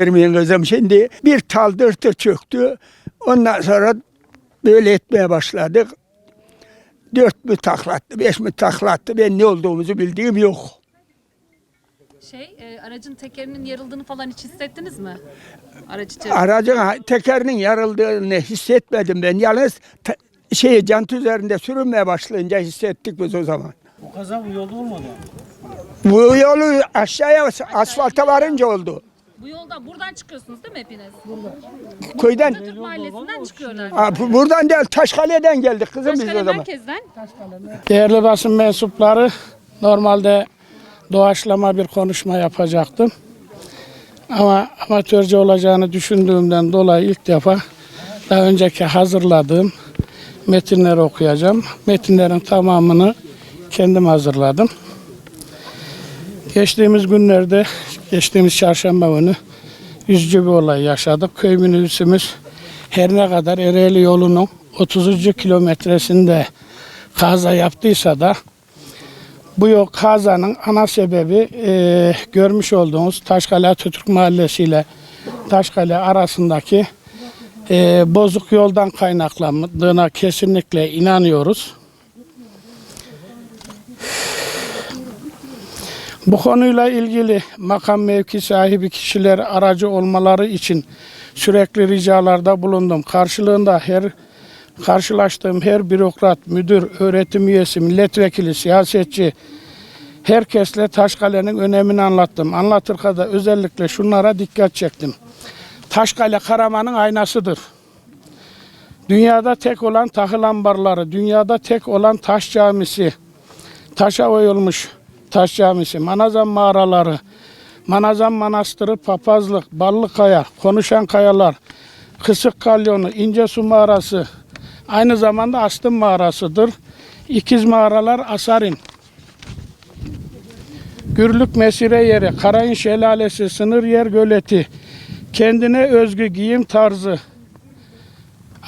Vermeyin kızım şimdi bir tal dırtı çöktü. Ondan sonra böyle etmeye başladık. Dört mü taklattı, beş mi taklattı. Ben ne olduğumuzu bildiğim yok. Şey, e, aracın tekerinin yarıldığını falan hiç hissettiniz mi? Araç içerisinde. Aracın tekerinin yarıldığını hissetmedim ben. Yalnız te- şey jant üzerinde sürünmeye başlayınca hissettik biz o zaman. Bu kaza bu yolda olmadı. Bu yolu aşağıya asfalta varınca oldu. Bu yolda buradan çıkıyorsunuz değil mi hepiniz? Köyden Türk mahallesinden çıkıyorlar. Ha, bu- buradan değil Taşkale'den geldik kızım biz o Taşkale zaman. merkezden. Değerli basın mensupları, normalde doğaçlama bir konuşma yapacaktım. Ama amatörce olacağını düşündüğümden dolayı ilk defa daha önceki hazırladığım metinleri okuyacağım. Metinlerin tamamını kendim hazırladım. Geçtiğimiz günlerde, geçtiğimiz çarşamba günü üzücü bir olay yaşadık. Köy minibüsümüz her ne kadar Ereğli yolunun 30. kilometresinde kaza yaptıysa da bu yol kazanın ana sebebi e, görmüş olduğunuz Taşkale Atatürk Mahallesi ile Taşkale arasındaki e, bozuk yoldan kaynaklandığına kesinlikle inanıyoruz. Bu konuyla ilgili makam mevki sahibi kişiler aracı olmaları için sürekli ricalarda bulundum. Karşılığında her karşılaştığım her bürokrat, müdür, öğretim üyesi, milletvekili, siyasetçi herkesle Taşkale'nin önemini anlattım. Anlatırken da özellikle şunlara dikkat çektim. Taşkale Karaman'ın aynasıdır. Dünyada tek olan tahıl ambarları, dünyada tek olan taş camisi, taşa oyulmuş taş camisi, Manazan mağaraları, Manazan Manastırı, Papazlık, Ballıkaya, Konuşan Kayalar, Kısık Kalyonu, İnce Su Mağarası, aynı zamanda Astım Mağarasıdır. İkiz mağaralar Asarin, Gürlük Mesire Yeri, Karayın Şelalesi, Sınır Yer Göleti, kendine özgü giyim tarzı,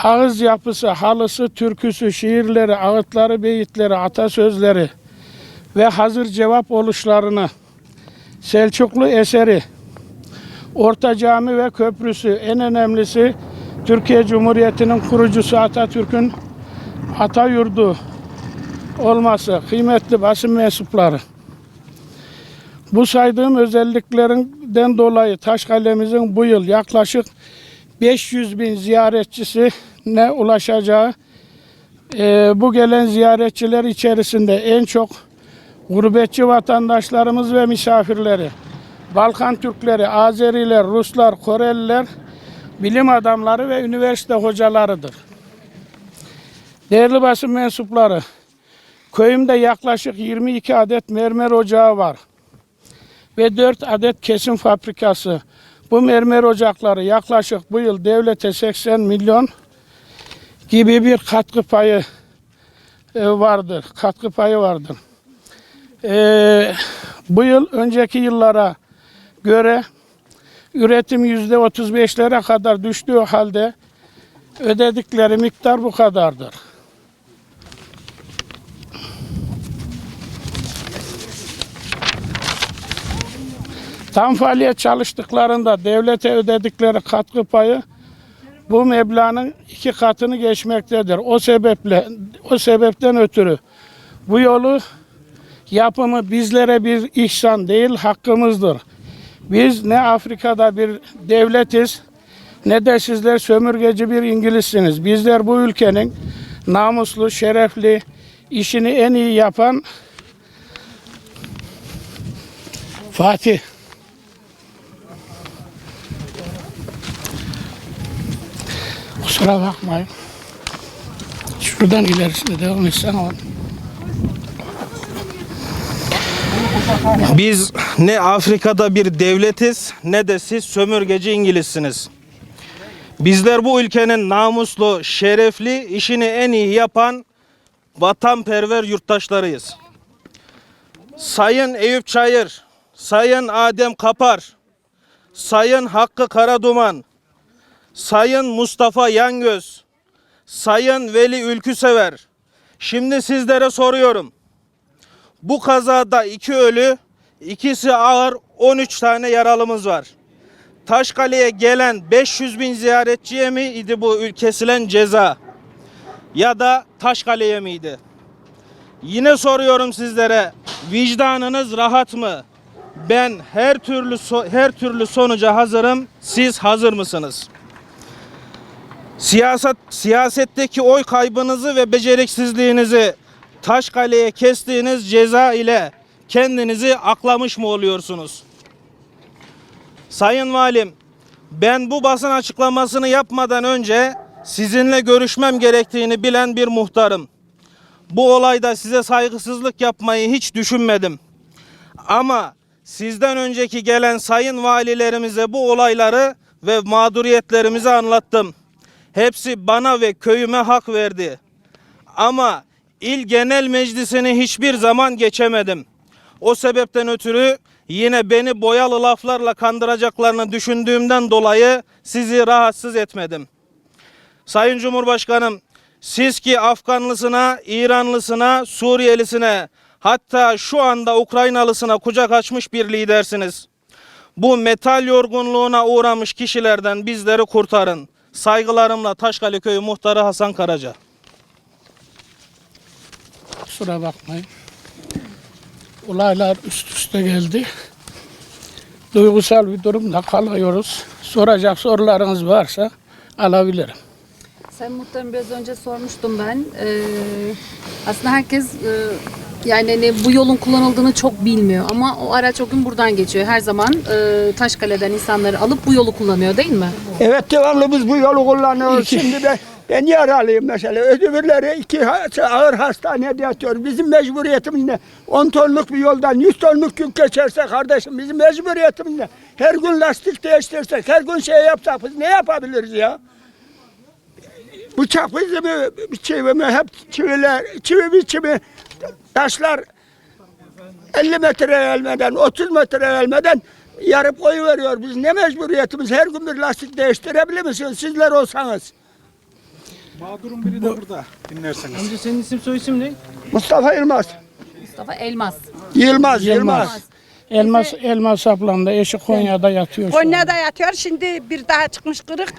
ağız yapısı, halısı, türküsü, şiirleri, ağıtları, beyitleri, atasözleri ve hazır cevap oluşlarını, Selçuklu eseri, Orta Cami ve Köprüsü, en önemlisi Türkiye Cumhuriyeti'nin kurucusu Atatürk'ün Atayurdu olması, kıymetli basın mensupları. Bu saydığım özelliklerinden dolayı Taşkale'mizin bu yıl yaklaşık 500 bin ziyaretçisine ulaşacağı, e, bu gelen ziyaretçiler içerisinde en çok gurbetçi vatandaşlarımız ve misafirleri, Balkan Türkleri, Azeriler, Ruslar, Koreliler, bilim adamları ve üniversite hocalarıdır. Değerli basın mensupları, köyümde yaklaşık 22 adet mermer ocağı var ve 4 adet kesim fabrikası. Bu mermer ocakları yaklaşık bu yıl devlete 80 milyon gibi bir katkı payı e, vardır. Katkı payı vardır. E, bu yıl önceki yıllara göre üretim yüzde 35'lere kadar düştüğü halde ödedikleri miktar bu kadardır. Tam faaliyet çalıştıklarında devlete ödedikleri katkı payı bu meblağın iki katını geçmektedir. O sebeple o sebepten ötürü bu yolu yapımı bizlere bir ihsan değil hakkımızdır. Biz ne Afrika'da bir devletiz ne de sizler sömürgeci bir İngilizsiniz. Bizler bu ülkenin namuslu, şerefli, işini en iyi yapan Fatih Kusura bakmayın. Şuradan ilerisine devam etsen ama. Biz ne Afrika'da bir devletiz ne de siz sömürgeci İngilizsiniz. Bizler bu ülkenin namuslu, şerefli, işini en iyi yapan vatanperver yurttaşlarıyız. Sayın Eyüp Çayır, Sayın Adem Kapar, Sayın Hakkı Karaduman, Sayın Mustafa Yangöz, Sayın Veli Ülküsever. Şimdi sizlere soruyorum. Bu kazada iki ölü, ikisi ağır 13 tane yaralımız var. Taşkale'ye gelen 500 bin ziyaretçiye mi idi bu kesilen ceza? Ya da Taşkale'ye miydi? Yine soruyorum sizlere. Vicdanınız rahat mı? Ben her türlü so- her türlü sonuca hazırım. Siz hazır mısınız? Siyaset siyasetteki oy kaybınızı ve beceriksizliğinizi Taşkale'ye kestiğiniz ceza ile kendinizi aklamış mı oluyorsunuz? Sayın Valim, ben bu basın açıklamasını yapmadan önce sizinle görüşmem gerektiğini bilen bir muhtarım. Bu olayda size saygısızlık yapmayı hiç düşünmedim. Ama sizden önceki gelen sayın valilerimize bu olayları ve mağduriyetlerimizi anlattım. Hepsi bana ve köyüme hak verdi. Ama il genel meclisini hiçbir zaman geçemedim. O sebepten ötürü yine beni boyalı laflarla kandıracaklarını düşündüğümden dolayı sizi rahatsız etmedim. Sayın Cumhurbaşkanım, siz ki Afganlısına, İranlısına, Suriyelisine, hatta şu anda Ukraynalısına kucak açmış bir lidersiniz. Bu metal yorgunluğuna uğramış kişilerden bizleri kurtarın. Saygılarımla Taşkale Köyü Muhtarı Hasan Karaca. Kusura bakmayın. Olaylar üst üste geldi. Duygusal bir durumda kalıyoruz. Soracak sorularınız varsa alabilirim. Sen muhtarım biraz önce sormuştum ben. Ee, aslında herkes e, yani hani bu yolun kullanıldığını çok bilmiyor ama o araç o gün buradan geçiyor. Her zaman e, Taşkale'den insanları alıp bu yolu kullanıyor değil mi? Evet devamlı biz bu yolu kullanıyoruz. Şimdi ben, ben yaralıyım mesela. Öbürleri iki ağır hastanede yatıyor. Bizim mecburiyetimiz ne? 10 tonluk bir yoldan 100 tonluk yük geçerse kardeşim bizim mecburiyetimiz ne? Her gün lastik değiştirsek, her gün şey yapsak biz ne yapabiliriz ya? Bıçak biçimi, biçimi hep çiviler, çivi biçimi taşlar 50 metre gelmeden, 30 metre gelmeden yarıp koyuveriyor. Biz ne mecburiyetimiz? Her gün bir lastik değiştirebilir misiniz? Sizler olsanız. Mağdurun biri de burada dinlerseniz. Amca senin isim soy isim ne? Mustafa Yılmaz. Mustafa Elmas. Yılmaz, Yılmaz. Elmas Elmas ablam da eşi Konya'da yatıyor. şu an. Konya'da yatıyor. Şimdi bir daha çıkmış kırık.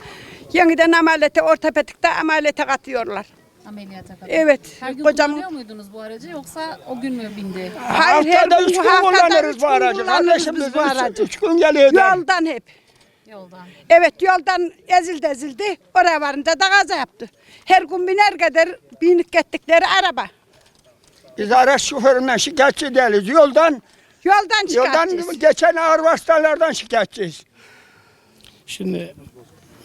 Yeniden ameliyete, ortopedikte ameliyete katıyorlar. Ameliyata kadar. Evet. Her gün Kocam kullanıyor muydunuz bu aracı yoksa o gün mü bindi? Hayır, her Haftada gün- üç gün haftada kullanırız üç bu gün aracı. kullanırız Kardeşim biz bu aracı. üç, üç gün geliyor. Yoldan hep. Yoldan. Evet yoldan ezildi ezildi. Oraya varınca da kaza yaptı. Her gün biner gider binip gittikleri araba. Biz araç şoföründen şikayetçi değiliz. Yoldan, Yoldan yoldan geçen ağır vasıtalardan şikayetçiyiz. Şimdi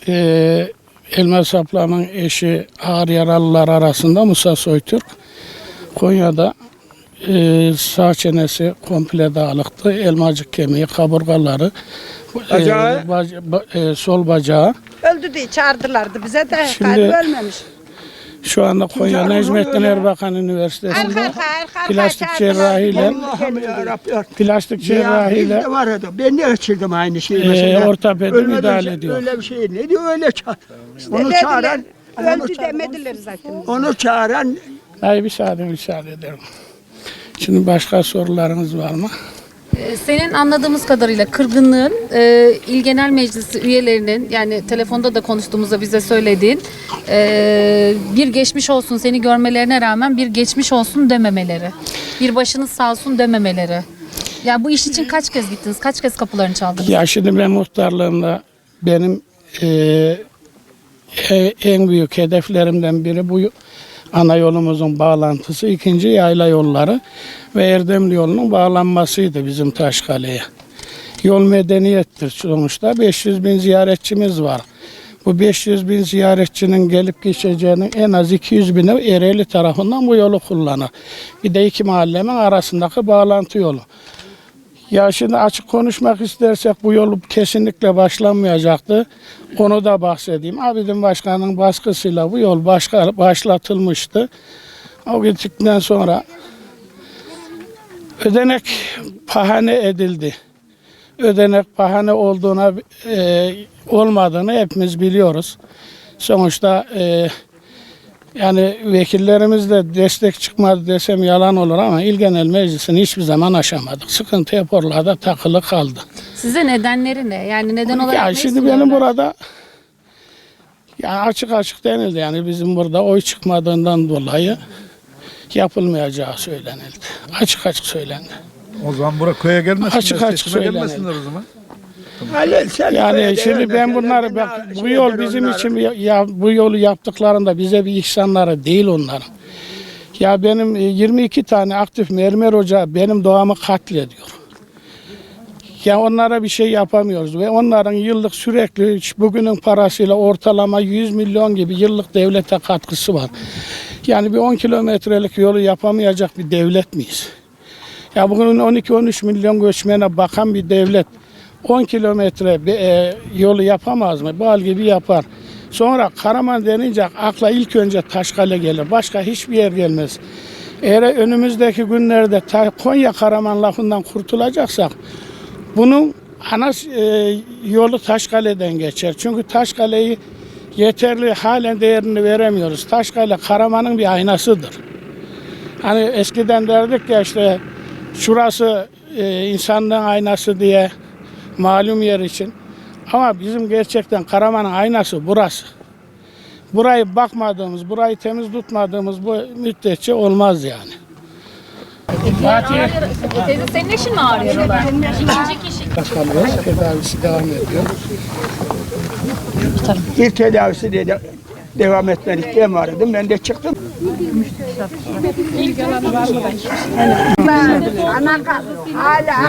eee Elmas ablamın eşi ağır yaralılar arasında Musa Soytürk. Konya'da eee sağ çenesi komple dağılıktı. Elmacık kemiği, kaburgaları, eee, Bacağı? baca- ba- eee, sol bacağı. Öldü diye çağırdılardı bize de. Şimdi- Şimdi, ölmemiş. Şu anda Konya Necmettin. Erbakan Üniversitesi'nde Arka arka arka plastik cerrahiyle plastik cerrahiyle vardı. Ben de geçirdim aynı şeyi Ee, mesela. ortopedi müdahale ediyor. Öyle bir şey ne diyor öyle çağır. onu çağıran Öldü demediler zaten. onu çağıran Ay müsaade müsaade ederim. Şimdi başka sorularınız var mı? Ee, Senin anladığımız kadarıyla kırgınlığın e, İl Genel Meclisi üyelerinin yani telefonda da konuştuğumuzda bize söylediğin e, bir geçmiş olsun seni görmelerine rağmen bir geçmiş olsun dememeleri. Bir başınız sağ olsun dememeleri. Ya bu iş için kaç kez gittiniz? Kaç kez kapılarını çaldınız? Ya şimdi ben muhtarlığımda benim eee, e- en büyük hedeflerimden biri bu ana yolumuzun bağlantısı. ikinci yayla yolları ve Erdemli yolunun bağlanmasıydı bizim Taşkale'ye. Yol medeniyettir sonuçta. 500 bin ziyaretçimiz var. Bu 500 bin ziyaretçinin gelip geçeceğinin en az 200 bini Ereğli tarafından bu yolu kullanır. Bir de iki mahallemin arasındaki bağlantı yolu. Ya şimdi açık konuşmak istersek bu yol kesinlikle başlanmayacaktı. Onu da bahsedeyim. Abidin Başkan'ın baskısıyla bu yol başka, başlatılmıştı. O gittikten sonra ödenek pahane edildi. Ödenek pahane olduğuna e, olmadığını hepimiz biliyoruz. Sonuçta e, yani vekillerimiz de destek çıkmadı desem yalan olur ama İl Genel Meclisi'ni hiçbir zaman aşamadık. Sıkıntı hep oralarda takılı kaldı. Size nedenleri ne? Yani neden olarak Ya ne şimdi benim burada ya açık açık denildi yani bizim burada oy çıkmadığından dolayı yapılmayacağı söylenildi. Açık açık söylendi. O zaman bura köye gelmesinler. Açık açık seçime söylenelim. gelmesinler o zaman. Yani şimdi ben bunları bak bu şeydir yol bizim için ya bu yolu yaptıklarında bize bir ihsanları değil onların. Ya benim e, 22 tane aktif mermer ocağı benim doğamı katlediyor. Ya onlara bir şey yapamıyoruz ve onların yıllık sürekli bugünün parasıyla ortalama 100 milyon gibi yıllık devlete katkısı var. Yani bir 10 kilometrelik yolu yapamayacak bir devlet miyiz? Ya bugün 12-13 milyon göçmene bakan bir devlet 10 kilometre e, yolu yapamaz mı? Bal gibi yapar. Sonra Karaman denince akla ilk önce Taşkale gelir. Başka hiçbir yer gelmez. Eğer önümüzdeki günlerde Konya Karaman lafından kurtulacaksak bunun ana e, yolu Taşkale'den geçer. Çünkü Taşkale'yi yeterli halen değerini veremiyoruz. Taşkale Karaman'ın bir aynasıdır. Hani eskiden derdik ya işte şurası e, insanlığın aynası diye malum yer için. Ama bizim gerçekten Karaman'ın aynası burası. Burayı bakmadığımız, burayı temiz tutmadığımız bu müddetçe olmaz yani. E, Teyze senin eşin mi ağrıyor oralar? İkinci kişi. Bakalım tedavisi devam ediyor. İlk tedavisi dedi devam etmedik diye mi aradım? Ben de çıktım. Ana hala